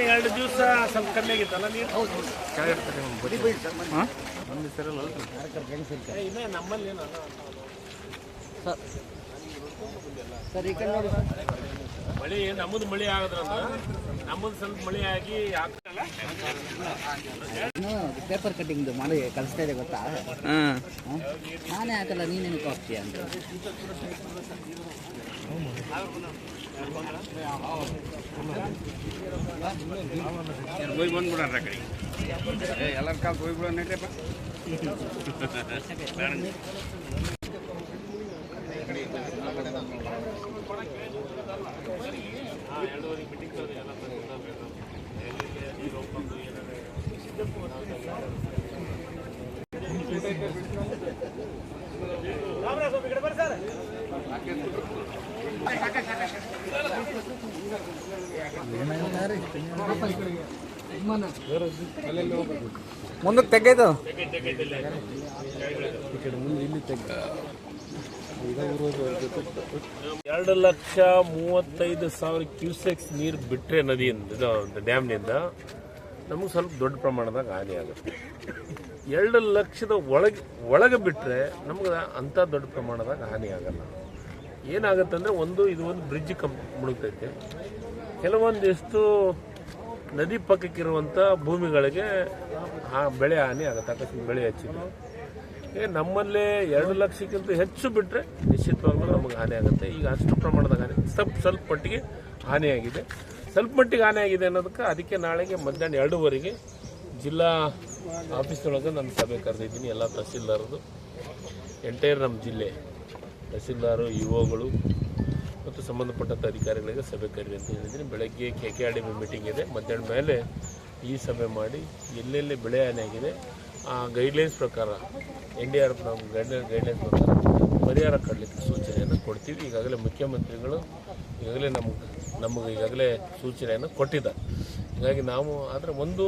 ದಿವಸ ಸ್ವಲ್ಪ ಕಮ್ಮಿ ಆಗಿತ್ತಲ್ಲ ನೀರು? ಇಲ್ಲ ನಮ್ಮಲ್ಲಿ. ಸರ್. ಈ ಕಡೆ ನೋಡಿ ಮಳೆ ನಮ್ಮದು ಮಳೆ ಆಗದ್ರಲ್ಲ. ನಮ್ಮದು ಸ್ವಲ್ಪ ಮಳೆ ಆಗಿ ಆಗ್ತಲ್ಲ ಪೇಪರ್ ಕಟ್ಟಿಂಗ್ ಮಾಡಿ ಕಲಿಸ್ತಾ ಇದೆ ಗೊತ್ತಾ? ನಾನೇ ಹಾಕಲ್ಲ ನೀನೇನು ಹೋಗ್ತೀಯ ಅಂತ. ಹೋಗಿ ಬಂದ್ಬಿಡ್ರ ಆ ಕಡೆ. ಎಲ್ಲರ ಕಾಲ ಹೋಗಿ ಬರ್ರಿ ನಡ್ರಿಪ್ಪ ಮುಂದಕ್ಕೆ ತೆಗೈದು ಎರಡು ಲಕ್ಷ ಮೂವತ್ತೈದು ಸಾವಿರ ಕ್ಯೂಸೆಕ್ಸ್ ನೀರು ಬಿಟ್ಟರೆ ನದಿಯಿಂದ ಡ್ಯಾಮ್ನಿಂದ ನಮಗೆ ಸ್ವಲ್ಪ ದೊಡ್ಡ ಪ್ರಮಾಣದಾಗ ಹಾನಿ ಆಗುತ್ತೆ. ಎರಡು ಲಕ್ಷದ ಒಳಗೆ ಒಳಗೆ ಬಿಟ್ಟರೆ ನಮ್ಗೆ ಅಂಥ ದೊಡ್ಡ ಪ್ರಮಾಣದಾಗ ಹಾನಿ ಆಗಲ್ಲ. ಏನಾಗುತ್ತೆ ಅಂದರೆ ಒಂದು ಇದು ಒಂದು ಬ್ರಿಡ್ಜ್ ಕಂ ಮುಳುಗ್ತೈತೆ. ಕೆಲವೊಂದಿಷ್ಟು ನದಿ ಪಕ್ಕಕ್ಕಿರುವಂಥ ಭೂಮಿಗಳಿಗೆ ಆ ಬೆಳೆ ಹಾನಿ ಆಗುತ್ತೆ ಅಕಸ್ಮಾತ್ ಬೆಳೆ ಹೆಚ್ಚಿದೆ. ಏ, ನಮ್ಮಲ್ಲೇ ಎರಡು ಲಕ್ಷಕ್ಕಿಂತ ಹೆಚ್ಚು ಬಿಟ್ಟರೆ ನಿಶ್ಚಿತವಾಗ್ಲೂ ನಮಗೆ ಹಾನಿ ಆಗುತ್ತೆ. ಈಗ ಅಷ್ಟು ಪ್ರಮಾಣದ ಹಾನಿ ಸ್ವಲ್ಪ ಸ್ವಲ್ಪ ಮಟ್ಟಿಗೆ ಹಾನಿಯಾಗಿದೆ. ಸ್ವಲ್ಪ ಮಟ್ಟಿಗೆ ಹಾನಿಯಾಗಿದೆ ಅನ್ನೋದಕ್ಕೆ ಅದಕ್ಕೆ ನಾಳೆಗೆ ಮಧ್ಯಾಹ್ನ ಎರಡೂವರೆಗೆ ಜಿಲ್ಲಾ ಆಫೀಸ್ನೊಳಗೆ ನಾನು ಸಭೆ ಕರೆದಿದ್ದೀನಿ, ಎಲ್ಲ ತಹಸೀಲ್ದಾರದು. ಎಂಟೈರ್ ನಮ್ಮ ಜಿಲ್ಲೆ, ತಹಸೀಲ್ದಾರು ಇಒಗಳು ಮತ್ತು ಸಂಬಂಧಪಟ್ಟಂಥ ಅಧಿಕಾರಿಗಳಿಗೆ ಸಭೆ ಕರೀರಿ ಅಂತ ಹೇಳಿದ್ದೀನಿ. ಬೆಳಗ್ಗೆ K K R D meeting ಇದೆ. ಮಧ್ಯಾಹ್ನ ಮೇಲೆ ಈ ಸಭೆ ಮಾಡಿ ಎಲ್ಲೆಲ್ಲಿ ಬೆಳೆ ಹಾನಿಯಾಗಿದೆ ಆ ಗೈಡ್ಲೈನ್ಸ್ ಪ್ರಕಾರ ಎನ್ ಡಿ ಆರ್ ಎಫ್ ನಮ್ಮ ಗೈಡ್ಲೈನ್ ಗೈಡ್ಲೈನ್ಸ್ ಪ್ರಕಾರ ಪರಿಹಾರ ಕಡಲಿಕ್ಕೆ ಸೂಚನೆಯನ್ನು ಕೊಡ್ತೀವಿ. ಈಗಾಗಲೇ ಮುಖ್ಯಮಂತ್ರಿಗಳು ಈಗಾಗಲೇ ನಮ್ಗೆ, ನಮಗೆ ಈಗಾಗಲೇ ಸೂಚನೆಯನ್ನು ಕೊಟ್ಟಿದ್ದಾರೆ. ಹೀಗಾಗಿ ನಾವು ಆದರೆ ಒಂದು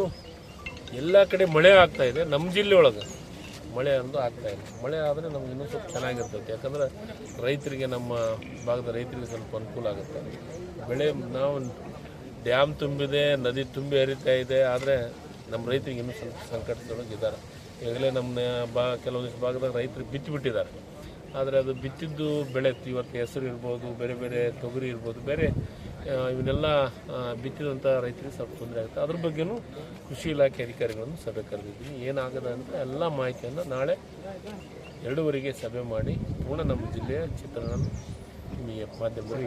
ಎಲ್ಲ ಕಡೆ ಮಳೆ ಆಗ್ತಾ ಇದೆ ನಮ್ಮ ಜಿಲ್ಲೆ ಒಳಗೆ ಮಳೆ ಅಂದು ಆಗ್ತಾ ಇದೆ. ಮಳೆ ಆದರೆ ನಮ್ಗೆ ಇನ್ನೂ ಸ್ವಲ್ಪ ಚೆನ್ನಾಗಿರ್ತೈತೆ. ಯಾಕಂದ್ರೆ ರೈತರಿಗೆ ನಮ್ಮ ಭಾಗದ ರೈತರಿಗೆ ಸ್ವಲ್ಪ ಅನುಕೂಲ ಆಗುತ್ತೆ. ಬೆಳೆ ನಾವು ಡ್ಯಾಮ್ ತುಂಬಿದೆ, ನದಿ ತುಂಬಿ ಹರಿತಾ ಇದೆ, ಆದರೆ ನಮ್ಮ ರೈತರಿಗೆ ಇನ್ನೂ ಸ್ವಲ್ಪ ಸಂಕಟದೊಳಗೆ ಇದ್ದಾರೆ. ಈಗಲೇ ನಮ್ಮ ಬಾ, ಕೆಲವೊಂದಿಷ್ಟು ಭಾಗದಾಗ ರೈತರು ಬಿತ್ತಿಬಿಟ್ಟಿದ್ದಾರೆ ಆದರೆ ಅದು ಬಿತ್ತಿದ್ದು ಬೆಳೆ, ಇವತ್ತು ಹೆಸರು ಇರ್ಬೋದು, ಬೇರೆ ಬೇರೆ ತೊಗರಿ ಇರ್ಬೋದು, ಬೇರೆ ಇವನ್ನೆಲ್ಲ ಬಿತ್ತಿದಂಥ ರೈತರಿಗೆ ಸ್ವಲ್ಪ ತೊಂದರೆ ಆಗುತ್ತೆ. ಅದ್ರ ಬಗ್ಗೆನೂ ಕೃಷಿ ಇಲಾಖೆ ಅಧಿಕಾರಿಗಳನ್ನು ಸಭೆ ಕರೆದಿದ್ದೀನಿ. ಏನಾಗದ ಅಂತ ಎಲ್ಲ ಮಾಹಿತಿಯನ್ನು ನಾಳೆ ಎರಡೂವರೆಗೆ ಸಭೆ ಮಾಡಿ ಪೂರ್ಣ ನಮ್ಮ ಜಿಲ್ಲೆಯ ಚಿತ್ರಣ ನಿಮಗೆ ಮಾಧ್ಯಮದಲ್ಲಿ